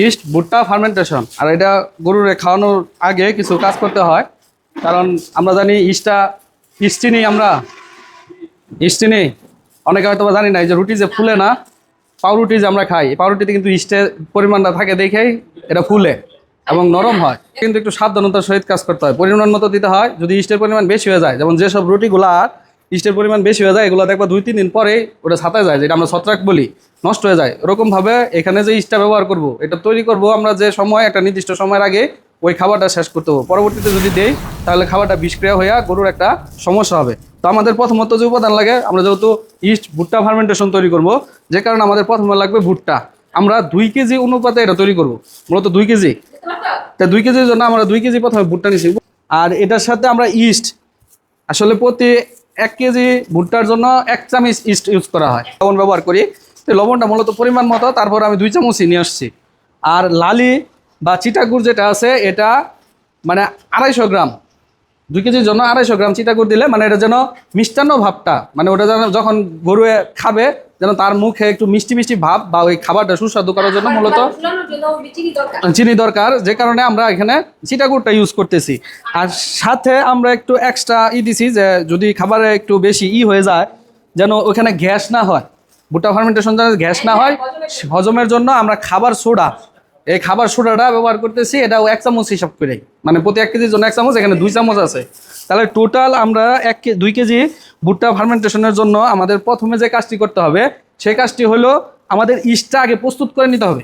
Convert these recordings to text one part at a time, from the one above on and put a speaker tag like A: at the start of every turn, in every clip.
A: East ভুট্টা fermentation. আর এটা গরুর খাওয়ানোর আগে কিছু কাজ করতে হয়। কারণ আমরা জানি ইস্টটা ইস্ট চিনি আমরা। ইস্ট চিনি অনেকে হয়তো জানি না যে রুটি যে ফুলে না, পাউরুটি যে আমরা খাই পাউরুটিতে কিন্তু ইস্টের পরিমাণটা থাকে দেখেই এটা ফুলে এবং নরম হয়। কিন্তু একটু সাবধানতার সহিত কাজ করতে হয়। পরিমাণ মতো দিতে হয়, যদি ইস্টের পরিমাণ বেশি হয়ে যায়। যেমন যেসব রুটিগুলা ইস্টের পরিমাণ বেশি হয়ে যায়, এগুলো দেখবা দুই, তিন দিন পরেই ওটা ছাতায় যায়, যেটা আমরা ছত্রাক বলি। নষ্ট হয়ে যায়। এরকমভাবে এখানে যে ইস্টটা ব্যবহার করব, এটা তৈরি করব আমরা যে সময়, একটা নির্দিষ্ট সময়ের আগে ওই খাবারটা শেষ করতে হবে। পরবর্তীতে যদি দেই, তাহলে খাবারটা বিষক্রিয়া হইয়া গরুর একটা সমস্যা হবে। তো আমাদের প্রথমত যে উপাদান লাগে, আমরা যেহেতু ইস্ট ভুট্টা ফার্মেন্টেশন তৈরি করব, যে কারণে আমাদের প্রথমে লাগবে ভুট্টা। আমরা দুই কেজি অনুপাতে এটা তৈরি করব, মূলত দুই কেজি। তা দুই কেজির জন্য আমরা দুই কেজি প্রথমে ভুট্টা নিছি। আর এটার সাথে আমরা ইস্ট, আসলে প্রতি এক কেজি ভুট্টার জন্য এক চামচ ইস্ট ইউজ করা হয়। লবণ ব্যবহার করি। লবণটা মূলত পরিমাণ মতো তারপর আমি দুই চামচই নিয়ে আসছি। আর লালি বা চিটাগুড় যেটা আছে এটা মানে আড়াইশো গ্রাম। দুই কেজির জন্য আড়াইশো গ্রাম চিটাগুড় দিলে মানে এটা যেন মিষ্টান্ন ভাবটা মানে ওটা যেন যখন গরুয়ে খাবে যেন তার মুখে একটু মিষ্টি মিষ্টি ভাব বা ওই খাবারটা সুস্বাদু করার জন্য মূলত
B: চিনি দরকার।
A: চিনি দরকার যে কারণে আমরা এখানে চিটাগুড়টা ইউজ করতেছি। আর সাথে আমরা একটু এক্সট্রা ই দিছি যে যদি খাবারে একটু বেশি ই হয়ে যায় যেন ওখানে গ্যাস না হয়। ভুট্টা ফার্মেন্টেশন যেন গ্যাস না হয়, হজমের জন্য আমরা খাবার সোডা। এই খাবার সোডাটা ব্যবহার করতেছি, এটাও এক চামচ হিসাব করে। মানে প্রতি এক কেজির জন্য এক চামচ, এখানে দুই চামচ আছে। তাহলে টোটাল আমরা এক কে- দুই কেজি ভুট্টা ফার্মেন্টেশনের জন্য আমাদের প্রথমে যে কাজটি করতে হবে, সেই কাজটি হলো আমাদের ইস্টটা আগে প্রস্তুত করে নিতে হবে।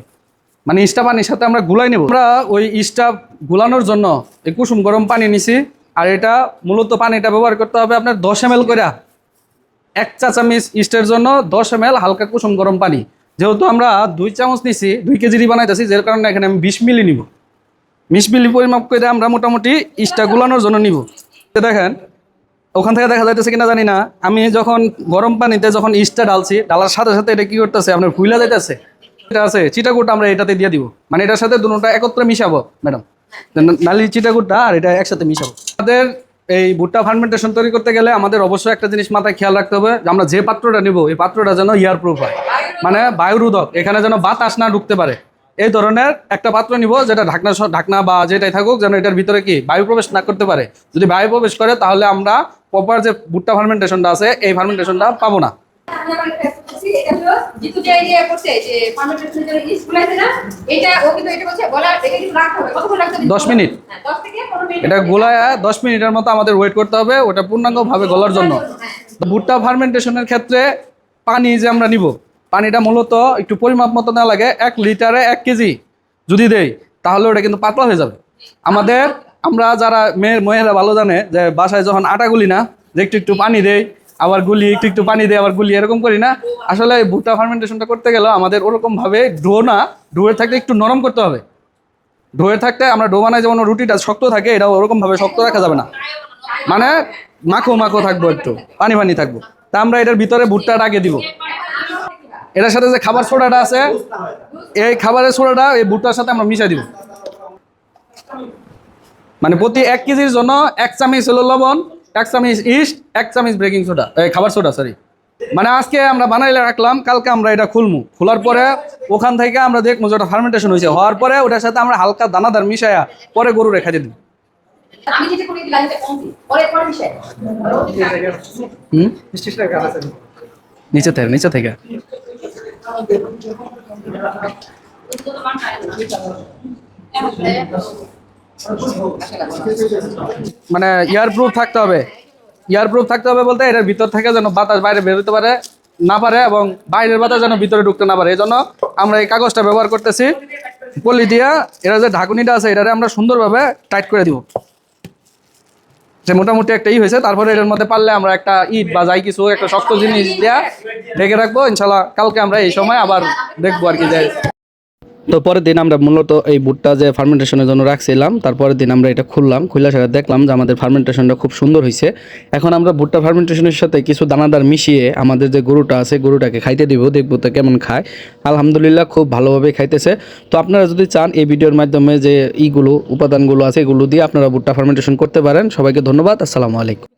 A: মানে ইস্টা পানির সাথে আমরা গুলাই নেব। আমরা ওই ইস্টা গুলানোর জন্য এই কুসুম গরম পানি নিছি, আর এটা মূলত পানিটা ব্যবহার করতে হবে আপনার দশ এম করে এক চা চামচ ইস্টের জন্য দশ এম হালকা কুসুম গরম পানি। যেহেতু আমরা দুই চামচ নিছি, দুই কেজিরই বানাইতেছি যার কারণে এখানে আমি বিশ মিলি নিব। বিশ মিলি পরিমাপ করে আমরা মোটামুটি ইস্টা গুলানোর জন্য নিব। দেখেন, ওখান থেকে দেখা যাইতেছে কিনা জানি না। আমি যখন গরম পানিতে যখন ইস্টা ডালছি ডালার সাথে সাথে এটা কি করতেছে, আপনার ফুইলা যাইতেছে। এটা আছে, চিটাগুড়টা আমরা এটাতে দিয়ে দিব। মানে এটার সাথে দুটোটা একত্রে মিশাবো, ম্যাডাম। নালি চিটাগুড়টা আর এটা একসাথে মিশাবো। আমাদের এই ভুট্টা ফার্মেন্টেশন তৈরি করতে গেলে আমাদের অবশ্যই একটা জিনিস মাথায় খেয়াল রাখতে হবে যে আমরা যে পাত্রটা নিব, এই পাত্রটা যেন ইয়ার প্রুফ হয়। মানে বায়ুরোধক, এখানে যেন বাতাস না ঢুকতে পারে। এই ধরনের একটা পাত্র নিব যেটা ঢাকনা ঢাকনা বা যেটাই থাকুক যেন এটার ভিতরে কি বায়ু প্রবেশ না করতে পারে। যদি বায়ু প্রবেশ করে তাহলে আমরা প্রপার যে ভুট্টা ফার্মেন্টেশনটা আছে, এই ফার্মেন্টেশনটা পাবো না।
B: আমি আবার একটা করতেছি, এটা হলো জিতু যে idea করছে যে fermentation-এর জন্য yeast গুলাইছে না, এটা ও কিন্তু এটা বলছে, বলা এটা কিন্তু রাখতে হবে। কতক্ষণ রাখতে হবে?
A: দশ মিনিট।
B: হ্যাঁ, থেকে
A: এটা গোলায় দশ মিনিটের মতো আমাদের ওয়েট করতে হবে ওটা পূর্ণাঙ্গভাবে গলার জন্য। তো ভুট্টা ফার্মেন্টেশনের ক্ষেত্রে পানি যে আমরা নিব পানিটা মূলত একটু পরিমাপ মতো না লাগে এক লিটারে এক কেজি যদি দেই তাহলে ওটা কিন্তু পাতলা হয়ে যাবে আমাদের আমরা যারা মেয়ের মেয়েরা ভালো জানে যে বাসায় যখন আটা গুলি না যে একটু একটু পানি দেই আবার গুলি, একটু একটু পানি দেয় আবার গুলি, এরকম করি না। আসলে ভুট্টা ফার্মেন্টেশনটা করতে গেলে আমাদের ওরকমভাবে ডো না ডোয়ের থাকতে একটু নরম করতে হবে। ডোয়ে থাকতে আমরা ডো বানাই, যেমন রুটিটা শক্ত থাকে এটা ওরকমভাবে শক্ত রাখা যাবে না। মানে মাখো মাখো থাকব একটু, পানি পানি থাকব। তা আমরা এটার ভিতরে ভুট্টাটা আগে দিব। এটার সাথে যে খাবার সোডাটা আছে, এই খাবারের সোডাটা এই ভুট্টার সাথে আমরা মিশাই দিব। মানে প্রতি এক কেজির জন্য এক চামচ হলো লবণ এক চামচ ইস্ট এক চামচ বেকিং সোডা এই খাবার সোডা সরি মানে আজকে আমরা বানাইলে রাখলাম কালকে আমরা এটা খুলমু। খোলার পরে ওখান থেকে আমরা দেখব যে ওটা ফার্মেন্টেশন হয়েছে হওয়ার পরে ওটার সাথে আমরা হালকা দানাদার মিশাইয়া পরে গরু রেখে দিই
B: আমি যেটা করে দিলাম এটা কম দিই। পরে মিশাই।
A: হুম? নিচে থেকে নিচে থেকে। মানে ইয়ার প্রুফ থাকতে হবে। ইয়ার প্রুফ থাকতে হবে বলতে এটার ভিতর থেকে যেন বাতাস বাইরে বেরোতে পারে, না পারে এবং বাইরের বাতাস যেন ভিতরে ঢুকতে না পারে। এই জন্য আমরা এই কাগজটা ব্যবহার করতেছি। পলি দিয়া এটা যে ঢাকুনিটা আছে, এটারে আমরা সুন্দরভাবে টাইট করে দিব। যে মোটামুটি একটা ই হয়েছে, তারপরে এটার মধ্যে পারলে আমরা একটা ইট বা যাই কিছু, একটা শক্ত জিনিস দিয়া ঢেকে রাখব। ইনশাল্লাহ কালকে আমরা এই সময় আবার দেখব আর কি যে তো পরের দিন আমরা মূলত এই বুটটা যে ফার্মেন্টেশনের জন্য রাখছিলাম তারপরের দিন আমরা এটা খুললাম খুললে সেটা দেখলাম যে আমাদের ফার্মেন্টেশনটা খুব সুন্দর হয়েছে এখন আমরা ভুট্টা ফার্মেন্টেশনের সাথে কিছু দানাদার মিশিয়ে আমাদের যে গরুটা আছে, গরুটাকে খাইতে দিব, দেখব তো কেমন খায়। আলহামদুলিল্লাহ খুব ভালোভাবে খাইতেছে। তো আপনারা যদি চান এই ভিডিওর মাধ্যমে যে ইগুলো উপাদানগুলো আছে, এগুলো দিয়ে আপনারা ভুট্টা ফার্মেন্টেশন করতে পারেন। সবাইকে ধন্যবাদ, আসসালামু আলাইকুম।